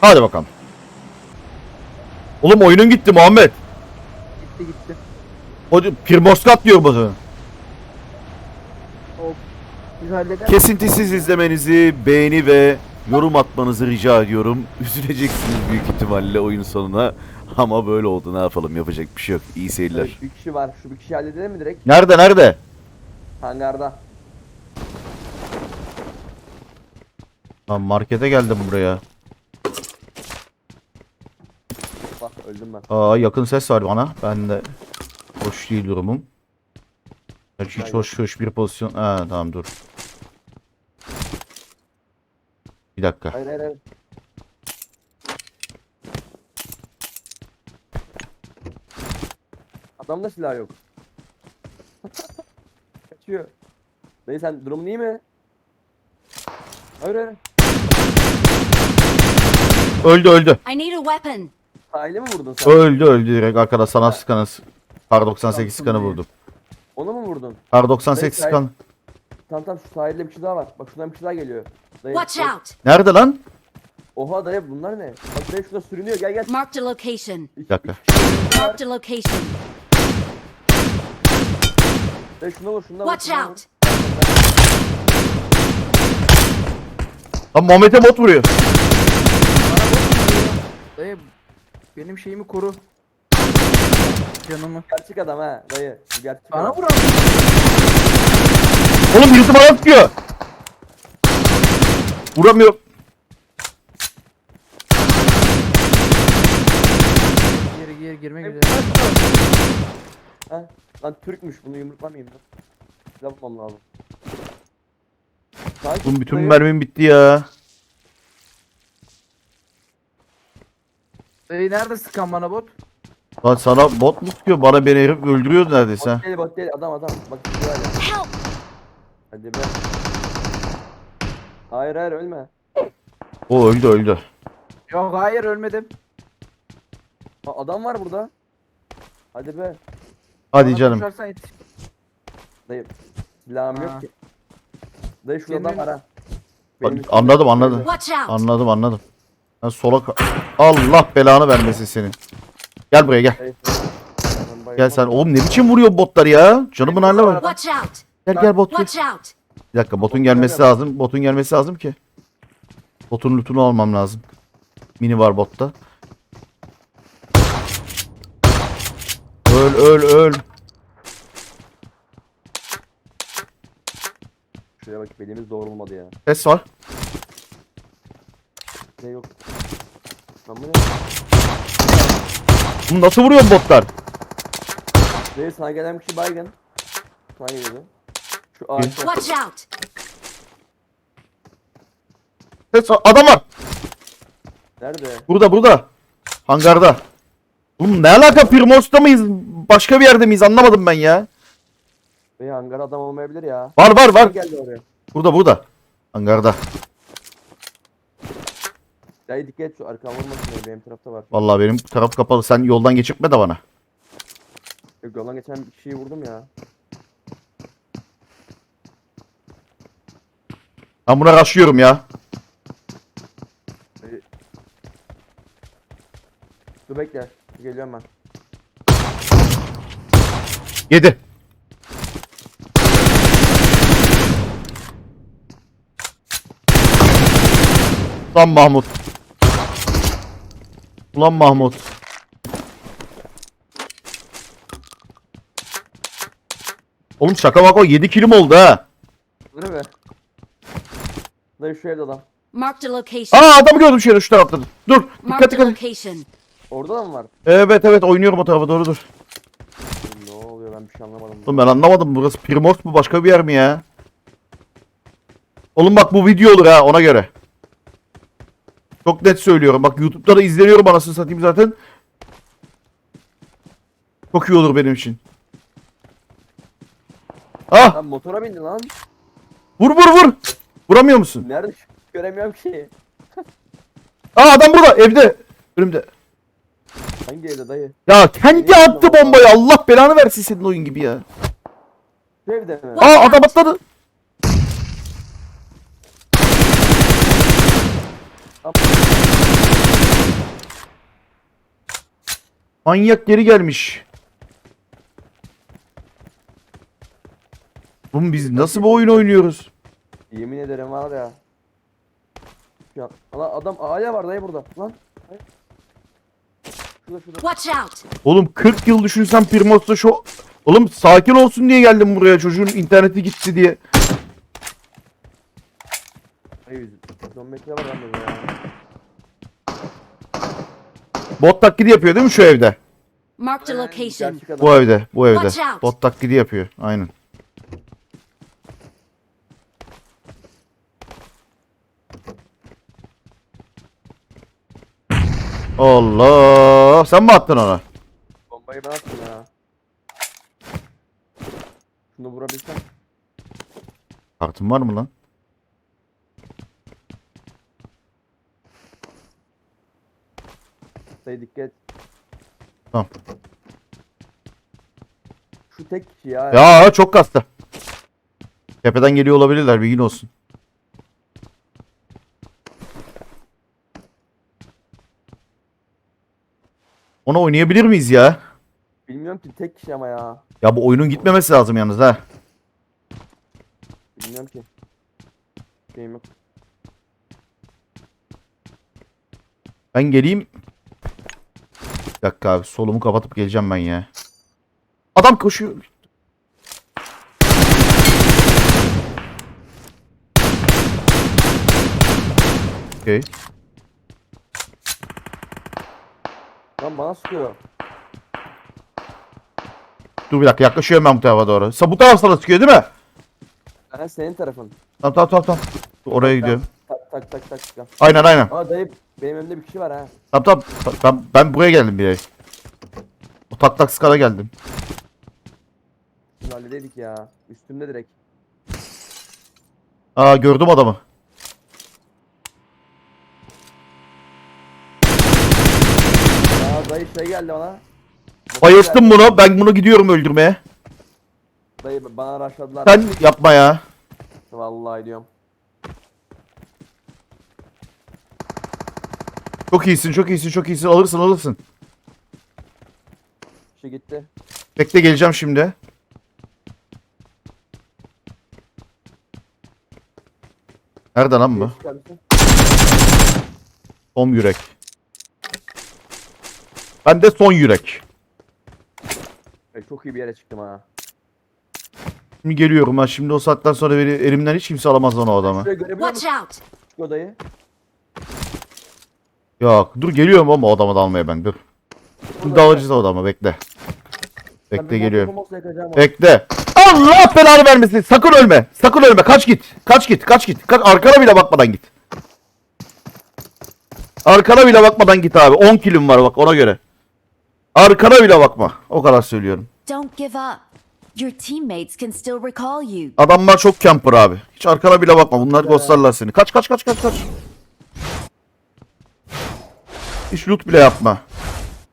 Hadi bakalım. Oğlum oyunun gitti Muhammed. Gitti gitti. O Primorskat diyor bana. Kesintisiz izlemenizi, beğeni ve yorum atmanızı rica ediyorum. Üzüleceksiniz büyük ihtimalle oyun sonuna. Ama böyle oldu ne yapalım yapacak bir şey yok. İyi seyirler. Evet, bir kişi var. Şu bir kişi halledelim mi direkt? Nerede nerede? Hangarda. Lan markete geldim buraya. Bak öldüm ben. Aa yakın ses var bana. Ben de hoş değil durumum. Hiç Aynen. hoş hoş bir pozisyon. Ha tamam dur. Bir dakika. Hayır hayır hayır. Adamda silah yok. Kaçıyor. Dayı sen durumun iyi mi? Hayır hayır. Öldü öldü. I need a weapon. Sahile mi vurdun sen? Öldü öldü direkt arkada sana sıkanı. Kar 98 sıkanı vurdum. Onu mu vurdun? Kar 98 Neyse, sıkanı. Tamam tamam şu sahilde bir şey daha var. Bak şuradan bir şey daha geliyor. Dayı, Watch bak. out. Nerede lan? Oha dayı bunlar ne? Bak dayı şurada sürünüyor gel gel. Marked a location. İki- dakika. Marked a location. Dayı şuna vur şuna vur. Watch şuna vur. out. Lan Muhammed'e bot vuruyor. Dayı benim şeyimi koru. Canımı. Gerçek adam ha dayı. Bu Gerçek Bana adam. vur abi. Oğlum birisi bana sıkıyor. Vuramıyor. Geri geri girmek üzere. Ha? Lan Türkmüş bunu yumruklamayayım. Silah bulmam lazım. Sakin Oğlum bütün dayı. mermim bitti ya. Dayı nerede sıkan bana bot? Lan sana bot mu sıkıyor? Bana beni herif öldürüyor neredeyse. Bot değil bot değil adam adam. Bak. Help. Hadi be. Hayır hayır ölme. O öldü öldü. Yok hayır ölmedim. Ha, adam var burada. Hadi be. Hadi Bana canım. koşarsan yetiş. Dayı. Silahım Ha. yok ki. Dayı şurada adam var ha. Üstümde- anladım, anladım. Anladım anladım. Ben sola ka- Allah belanı vermesin senin. Gel buraya gel. Gel sen. Oğlum ne biçim vuruyor botlar ya? Canımın haline bak. Watch out. Gel gel bot. Watch out. Bir dakika botun gelmesi lazım. Botun gelmesi lazım ki. Botun lootunu almam lazım. Mini var botta. Öl öl öl. Şuraya bak belimiz doğrulmadı ya. Ses var. Ne yok. Lan bu ne? Bunu nasıl vuruyor botlar? Dayı sana gelen kişi baygın. Sana geliyordu. Şu ağaçta. Watch out. Ses. Adam var. Nerede? Burada burada. Hangarda. Oğlum ne alaka Primors'ta mıyız? Başka bir yerde miyiz? Anlamadım ben ya. Dayı hangar adam olmayabilir ya. Var var var. Kim geldi oraya? Burada burada. Hangarda. Dayı dikkat et şu arkam vurmasın diye benim tarafta var. Vallahi benim taraf kapalı. Sen yoldan geçirtme de bana. Yok yoldan geçen bir kişiyi vurdum ya. Ben buna raşlıyorum ya. Dayı. Dur bekle. Geliyorum ben. Yedi. Lan Mahmut. Ulan Mahmut. Oğlum şaka bak o 7 kilim oldu ha. Dur be. Dayı şu evde adam. Marked a location. Aa adamı gördüm şöyle şu tarafta. Dur. Dikkat Marked a dikkat. location. Orada da mı var? Evet evet oynuyorum o tarafa doğru dur. Ne oluyor ben bir şey anlamadım. Oğlum ben anlamadım burası Primors mu başka bir yer mi ya? Oğlum bak bu video olur ha ona göre. Çok net söylüyorum. Bak YouTube'da da izleniyorum anasını satayım zaten. Çok iyi olur benim için. Ah! Lan motora bindi lan. Vur vur vur! Vuramıyor musun? Nerede? Göremiyorum ki. Aa adam burada evde. Önümde. Hangi evde dayı? Ya kendi attı bombayı Allah belanı versin senin oyun gibi ya. Evde mi? Aa adam atladı. Manyak geri gelmiş. Oğlum biz nasıl bu oyun oynuyoruz? Yemin ederim var ya. Ya ana adam A'ya var dayı burada. Lan. Watch out. Oğlum 40 yıl düşünsem Primos'ta şu Oğlum sakin olsun diye geldim buraya çocuğun interneti gitti diye. Hayır. 110 metre var bende ya. Bot taklidi yapıyor değil mi şu evde? Marked a location. gerçek adam. Bu evde, bu evde. Out. Bot taklidi yapıyor. Aynen. Allah! Sen mi attın ona? Bombayı ben attım ya. Şunu vurabilsem. Kartın var mı lan? Dayı dikkat. Tamam. Şu tek kişi ya. Ya çok kastı. Tepeden geliyor olabilirler bilgin olsun. Ona oynayabilir miyiz ya? Bilmiyorum ki tek kişi ama ya. Ya bu oyunun gitmemesi lazım yalnız ha. Bilmiyorum ki. Şeyim yok. Ben geleyim. Bir dakika abi solumu kapatıp geleceğim ben ya. Adam koşuyor. Okey. Lan bana sıkıyor. Dur bir dakika yaklaşıyorum ben bu tarafa doğru. Sa bu taraf sana sıkıyor değil mi? Ha senin tarafın. Tamam tamam tamam. tamam. Oraya gidiyorum. Tak tak tak. Aynen aynen. Aa dayı benim önümde bir kişi var ha. Tamam tamam. Ta- Ben, ben buraya geldim bir O tak tak skala geldim. Şunu halledeydik ya. Üstümde direkt. Aa gördüm adamı. Aa dayı şey geldi bana. Motor Bayılttım bunu. Ben bunu gidiyorum öldürmeye. Dayı bana rushladılar. Sen yapma ya. Vallahi diyorum. Çok iyisin çok iyisin çok iyisin. Alırsın alırsın. Kişi gitti. Bekle geleceğim şimdi. Nerede lan bu? Son yürek. Ben de son yürek. Çok iyi bir yere çıktım ha. Şimdi geliyorum ben. Şimdi o saatten sonra beni elimden hiç kimse alamaz lan o adamı. Görebiliyor Watch out! şu odayı? Yok dur geliyorum ama o adamı da almaya ben dur. Şimdi dalacağız o adama bekle. Bekle geliyorum. Bekle. Allah belanı vermesin. Sakın ölme. Sakın ölme. Kaç git. Kaç git. Kaç git. Kaç arkana bile bakmadan git. Arkana bile bakmadan git abi. 10 kilim var bak ona göre. Arkana bile bakma. O kadar söylüyorum. Don't give up. Your teammates can still recall you. Adamlar çok camper abi. Hiç arkana bile bakma. Bunlar ghostlarlar seni. Kaç kaç kaç kaç kaç. Hiç loot bile yapma.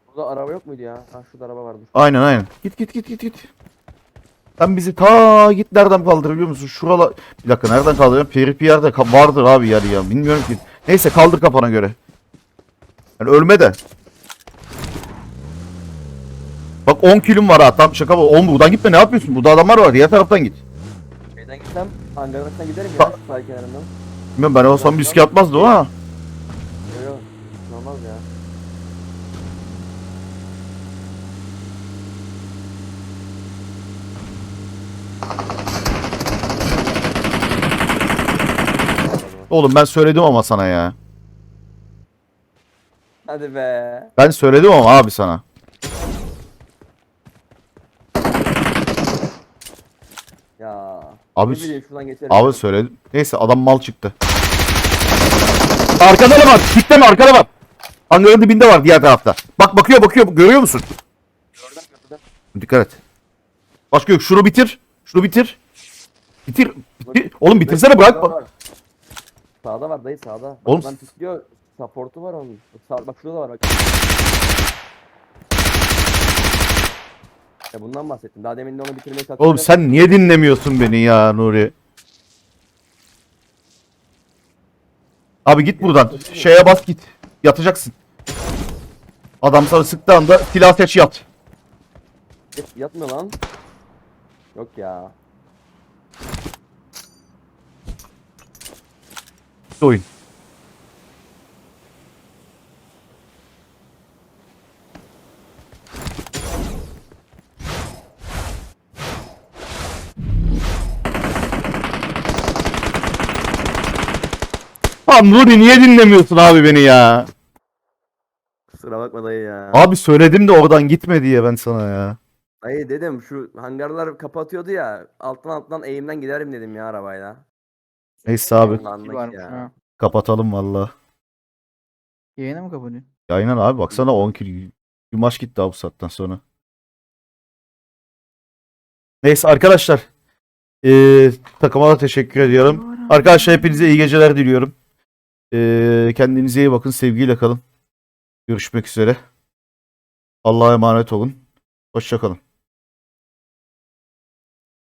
Burada araba yok muydu ya? Ha şurada araba vardı. Aynen aynen. Git git git git git. Sen bizi ta git nereden kaldırabiliyor musun? Şurala... Bir dakika nereden kaldırıyorum? Peri bir yerde vardır abi yer ya. Bilmiyorum ki. Neyse kaldır kafana göre. Yani ölme de. Bak 10 kilom var ha. Tam şaka bu. 10 buradan gitme ne yapıyorsun? Burada adamlar var. Diğer taraftan git. Şeyden gitsem hangarın arkasına giderim ya. Sahil kenarından. Bilmiyorum ben olsam riske atmazdı o ha. Yok yok. Olmaz ya. Oğlum ben söyledim ama sana ya. Hadi be. Ben söyledim ama abi sana. Ya. Abi- Ne bileyim şuradan geçerim. Abi söyledim. Neyse adam mal çıktı. Arkada da var. Kitleme arkada var. Hangarın dibinde var diğer tarafta. Bak bakıyor bakıyor. Görüyor musun? Dikkat et. Başka yok. Şunu bitir. Şunu bitir. Bitir. bitir. Oğlum bitirsene bırak. Sağda Bak. var. Sağda var dayı sağda. Bak, Oğlum- tutuyor. Support'u var onun. Sağ, bak şurada da var bak. Ya bundan bahsettim. Daha demin de onu bitirmeye çalıştım. Oğlum sen niye dinlemiyorsun beni ya Nuri? Abi git buradan. Şeye bas git. Yatacaksın. Adam sana sıktığı anda silah seç yat. Yatmıyor lan. Yok ya. Bitti oyun. Lan Nuri niye dinlemiyorsun abi beni ya? Kusura bakma dayı ya. Abi söyledim de oradan gitme diye ben sana ya. Dayı dedim şu hangarlar kapatıyordu ya. Alttan alttan eğimden giderim dedim ya arabayla. Neyse abi varmış ya. ha. kapatalım valla. Yayına mı kapanıyor? Aynen abi baksana 10 kill. Bir maç gitti abi bu saatten sonra. Neyse arkadaşlar. Ee, takıma da teşekkür ediyorum. Arkadaşlar hepinize iyi geceler diliyorum. Ee, kendinize iyi bakın. Sevgiyle kalın. Görüşmek üzere. Allah'a emanet olun. Hoşçakalın.